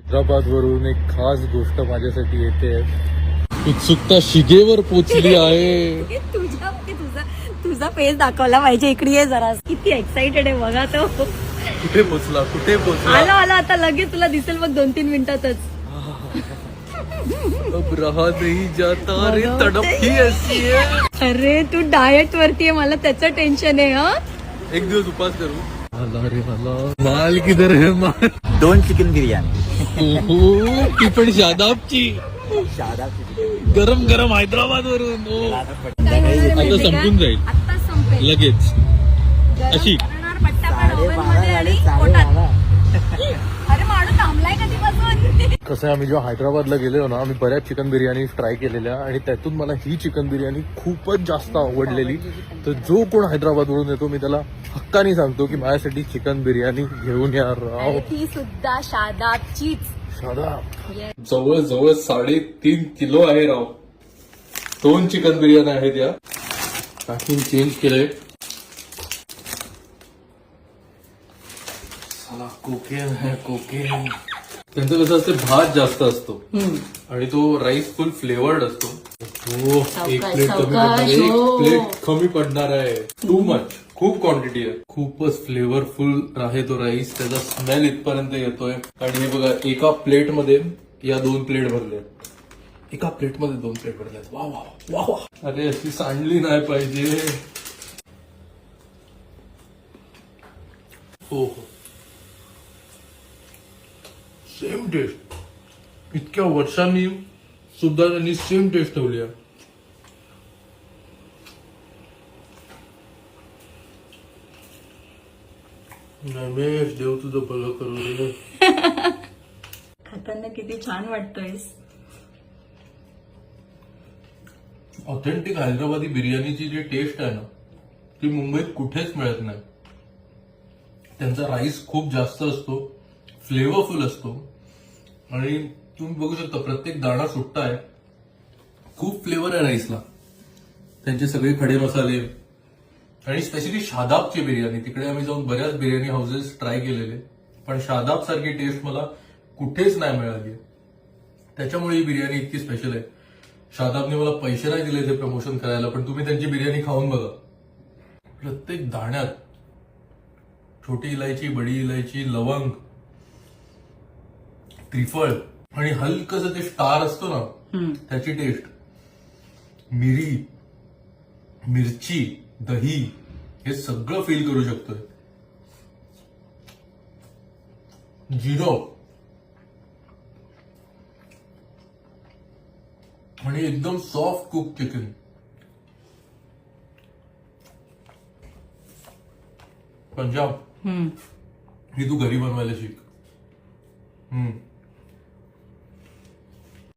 हैदराबाद वरून एक खास गोष्ट माझ्यासाठी येते. उत्सुकता शिगेवर पोचली आहे. तुझा तुझा फेस दाखवला पाहिजे. इकडे ये जरा. किती एक्साइटेड आहे बघा तो. कुठे पोचला? कुठे आला आला. आता लगेच तुला दिसेल मग दोन तीन मिनिटातच. अब रहा नहीं जाता. रे बघा तड़प ही ऐसी है. अरे तू डाएट वरती आहे. मला त्याचं टेन्शन आहे हा. एक दिवस उपास करू. मला रे मला माल किधर है माल दोन चिकन बिर्याणी ती पण शादाबची शादाब गरम गरम हैदराबाद वरून आता? संपून जाईल. लगेच अशी. कसं आहे आम्ही जेव्हा हैदराबादला गेलो ना आम्ही बऱ्याच चिकन बिर्याणी ट्राय केलेल्या आणि त्यातून मला ही चिकन बिर्याणी खूपच जास्त आवडलेली. तर जो कोण हैदराबादवरून येतो मी त्याला हक्काने सांगतो की माझ्यासाठी चिकन बिर्याणी घेऊन या राव. ती सुद्धा शादाबचीच शादाब. जवळ जवळ साडेतीन किलो आहे राव. दोन चिकन बिर्याणी आहेत या. पॅकिंग चेंज साला कोकेन है कोकेन. त्यांचं कसं असते भात जास्त असतो. आणि तो राईस फुल फ्लेवर्ड असतो. हो एक प्लेट कमी पडणार. एक हो. प्लेट कमी पडणार आहे. टू मच खूप क्वांटिटी आहे. खूपच फ्लेवरफुल आहे तो राईस त्याचा स्मेल इथपर्यंत येतोय. आणि हे बघा एका प्लेटमध्ये या दोन प्लेट भरल्या एका प्लेटमध्ये दोन प्लेट भरल्यात वा वा वा वा. अरे अशी सांडली नाही पाहिजे. हो हो सेम टेस्ट इतक्या वर्षांनी सुद्धा त्यांनी सेम टेस्ट ठेवली आहे. रमेश देव तुझं भलं करू रे खाताना किती छान वाटतोय ऑथेंटिक हैदराबादी बिर्याणीची जी टेस्ट आहे ना ती मुंबईत कुठेच मिळत नाही. त्यांचा राईस खूप जास्त असतो. फ्लेवरफुल असतो. आणि तुम्ही बघू शकता प्रत्येक दाणा सुट्टा आहे. खूप फ्लेवर आहे राईसला त्यांचे सगळे खडे मसाले. आणि स्पेशली शादाबची बिर्याणी. तिकडे आम्ही जाऊन बऱ्याच बिर्याणी हाऊसेस ट्राय केलेले. पण शादाब सारखी टेस्ट मला कुठेच नाही मिळाली. त्याच्यामुळे ही बिर्याणी इतकी स्पेशल आहे. शादाबने मला पैसे नाही दिले ते प्रमोशन करायला पण तुम्ही त्यांची बिर्याणी खाऊन बघा. प्रत्येक दाण्यात छोटी इलायची बडी इलायची लवंग त्रिफळ. आणि हलकस ते स्टार असतो ना त्याची टेस्ट मिरी मिरची दही हे सगळं फील करू शकतोय. जिरो. आणि एकदम सॉफ्ट कुक चिकन पंजाब. ही तू घरी बनवायला शिक. हम्म.